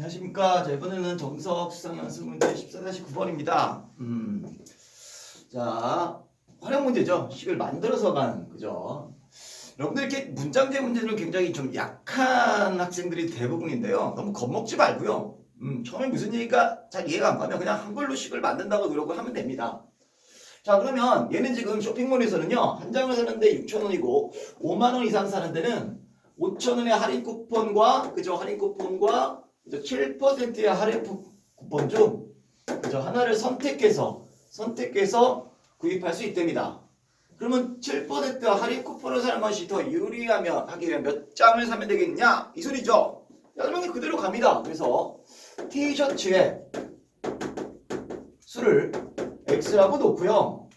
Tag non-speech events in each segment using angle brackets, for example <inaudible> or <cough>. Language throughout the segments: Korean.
안녕하십니까. 자, 이번에는 정석 수상 연습 문제 14-9번입니다. 음. 자, 활용 문제죠. 식을 만들어서 간, 그죠? 여러분들 이렇게 문장제 문제는 굉장히 좀 약한 학생들이 대부분인데요. 너무 겁먹지 말고요. 음, 처음에 무슨 얘기가 잘 이해가 안 가면 그냥 한글로 식을 만든다고 노력을 하면 됩니다. 자, 그러면 얘는 지금 쇼핑몰에서는요, 한 장을 사는데 6,000원이고, 5만원 이상 사는 데는 5,000원의 할인 쿠폰과, 그죠? 할인 쿠폰과, 그죠? 7%의 할인 쿠- 쿠폰 중, 그죠? 하나를 선택해서, 선택해서 구입할 수 있답니다. 그러면 7% 할인 쿠폰을 사는 것이 더 유리하면, 하기 위한 몇 장을 사면 되겠냐? 이 소리죠? 설명이 그대로 갑니다. 그래서 티셔츠에 수를 X라고 놓고요.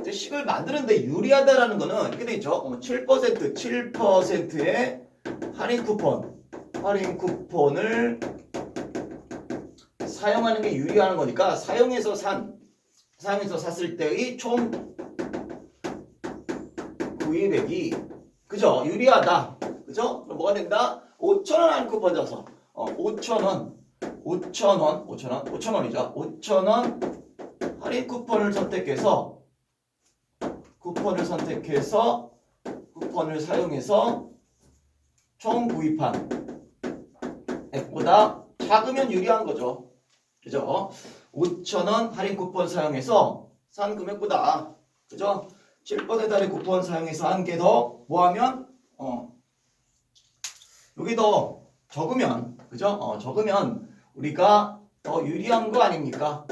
이제 식을 만드는데 유리하다라는 거는 이렇게 돼 있죠. 어, 7% 7%의 할인 쿠폰, 할인 쿠폰을 사용하는 게 유리하는 거니까 사용해서 산, 사용해서 샀을 때의 총 구입액이 그죠? 유리하다. 그죠? 그럼 뭐가 된다? 5,000원 할인 쿠폰 줘서 어, 5,000원, 5,000원, 5,000원, 5,000원이죠. 5,000원 할인 쿠폰을 선택해서 쿠폰을 선택해서 쿠폰을 사용해서 총 구입한 액보다 작으면 유리한 거죠. 그죠? 5,000원 할인 쿠폰 사용해서 산 금액보다 그죠? 7% 할인 쿠폰 사용해서 한 개 더 뭐하면 어 여기 더 적으면 그죠? 어, 적으면 우리가 더 유리한 거 아닙니까?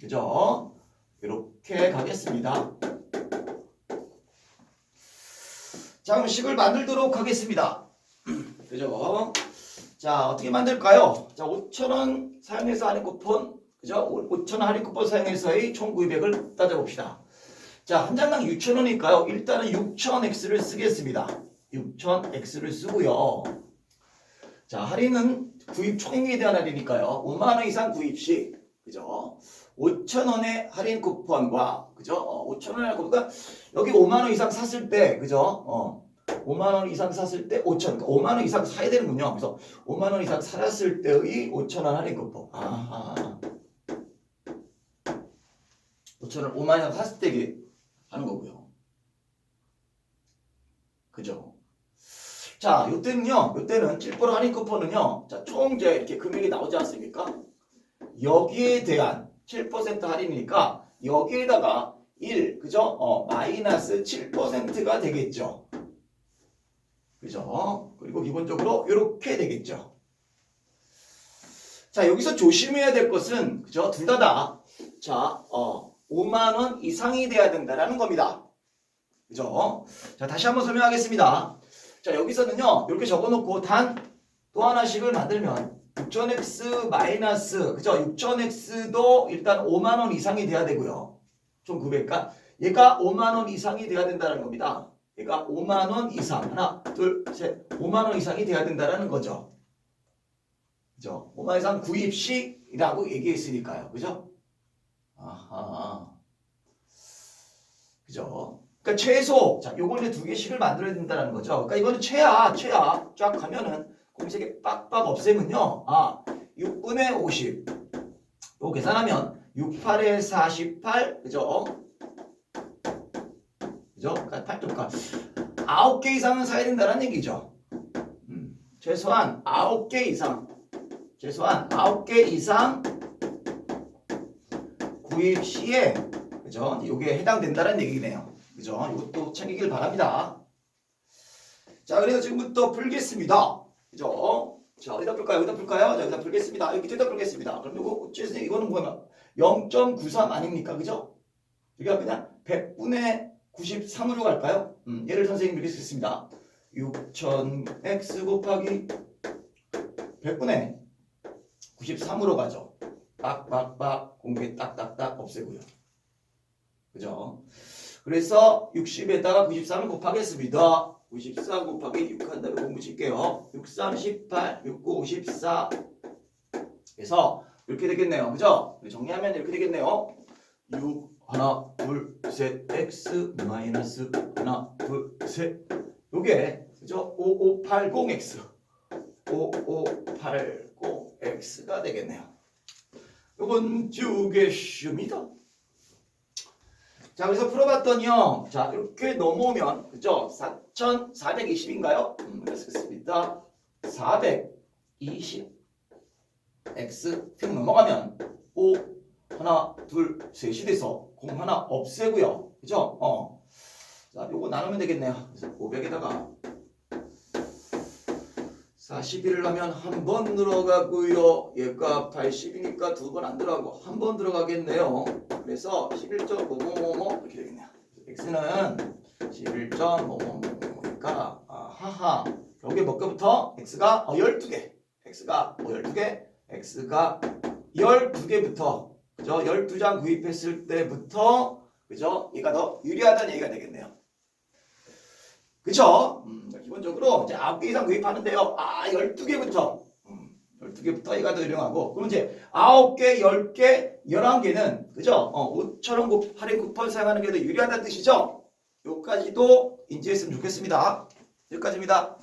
그죠? 이렇게 가겠습니다. 자, 그럼 식을 만들도록 하겠습니다. <clears throat> 그죠? 자, 어떻게 만들까요? 자, 5,000원 사용해서 할인 쿠폰, 그죠? 5,000원 할인 쿠폰 사용해서의 총 구입액을 따져봅시다. 자, 한 장당 6,000원이니까요. 일단은 6,000X를 쓰겠습니다. 6,000X를 쓰고요. 자, 할인은 구입 총액에 대한 할인이니까요. 5만원 이상 구입 시, 그죠? 5,000원의 할인 쿠폰과 그죠? 어, 5,000원의 할인 쿠폰 그러니까 여기 5만 원 이상 샀을 때 그죠? 어. 5만 원 이상 샀을 때 5천 그러니까 5만 원 이상 사야 되는군요. 그래서 5만 원 이상 살았을 때의 5천 원 할인 쿠폰. 아하. 5천 원 5만 원 이상 샀을 때 하는 거고요. 그죠? 자, 요때는요. 요때는 7% 할인 쿠폰은요. 자, 총 이제 이렇게 금액이 나오지 않습니까? 여기에 대한 7% 할인이니까 여기에다가 1, 그죠? 어, 마이너스 7%가 되겠죠. 그죠? 그리고 기본적으로 이렇게 되겠죠. 자, 여기서 조심해야 될 것은, 그죠? 둘 다 다. 자, 어, 5만원 이상이 돼야 된다라는 겁니다. 그죠? 자, 다시 한번 설명하겠습니다. 자, 여기서는요, 이렇게 적어 놓고 단 또 하나씩을 만들면 6,000x 마이너스 그죠? 6,000x도 일단 5만 원 이상이 돼야 되고요. 총 900가 얘가 5만 원 이상이 돼야 된다는 겁니다. 얘가 5만 원 이상 하나 둘 셋 5만 원 이상이 돼야 된다는 거죠. 그죠? 5만 원 이상 구입 시라고 얘기했으니까요. 그죠? 아하. 그죠? 그러니까 최소 자 요걸 이제 두 개씩을 만들어야 된다는 거죠. 그러니까 이거는 최하 최하 쫙 가면은 공식에 빡빡 없애면요. 아, 6분의 50. 요 계산하면 6, 8에 48. 그죠? 그죠? 그러니까 8조가 9개 이상은 사야 된다는 얘기죠. 음, 최소한 9개 이상. 최소한 9개 이상 구입 시에 그죠? 요게 해당된다는 얘기네요. 그죠? 이것도 챙기길 바랍니다. 자, 그래서 지금부터 풀겠습니다. 그죠? 자, 어디다 풀까요? 어디다 풀까요? 자, 여기다 풀겠습니다. 여기 밑에다 풀겠습니다. 그럼 이거 이거는 뭐야? 0.93 아닙니까? 그죠? 우리가 그냥 100분의 93으로 갈까요? 음, 얘를 선생님이 이렇게 쓰겠습니다. 6000x 곱하기 100분의 93으로 가죠. 빡빡빡 공개 딱딱딱 없애고요. 그죠? 그래서 60에다가 93을 곱하겠습니다. 94 곱하기 6 한 다음에 공부 칠게요. 6, 3, 18, 6, 9, 54. 그래서 이렇게 되겠네요. 그죠? 정리하면 이렇게 되겠네요. 6, 하나, 둘, 셋, x 마이너스 하나, 둘, 셋. 요게 그죠? 5580x. 5580x x가 되겠네요. 요건 두개씩입니다. 자, 그래서 풀어봤더니요. 자, 이렇게 넘어오면, 그죠? 4,420인가요? 음, 그렇습니다. 420. x 쭉 넘어가면 5, 하나, 둘, 셋이 돼서 0 하나 없애고요. 그죠? 어. 자, 요거 나누면 되겠네요. 그래서 500에다가 41을 하면 한 번 들어가고요. 얘가 80이니까 두 번 안 들어가고 한 번 들어가겠네요. 그래서 11.555 이렇게 되겠네요. x는 11.555니까 아 하하 여기 몇 개부터 x가 어, 12개 x가 뭐 12개 x가 12개부터 그죠? 12장 구입했을 때부터 그죠? 얘가 더 유리하다는 얘기가 되겠네요. 그쵸? 음, 기본적으로 이제 9개 이상 구입하는데요. 아, 12개부터. 음, 12개부터 얘가 더 유용하고. 그럼 이제 9개, 10개, 11개는, 그죠? 어, 5천원 곱, 할인 쿠폰 사용하는 게 더 유리하다는 뜻이죠? 요까지도 인지했으면 좋겠습니다. 여기까지입니다.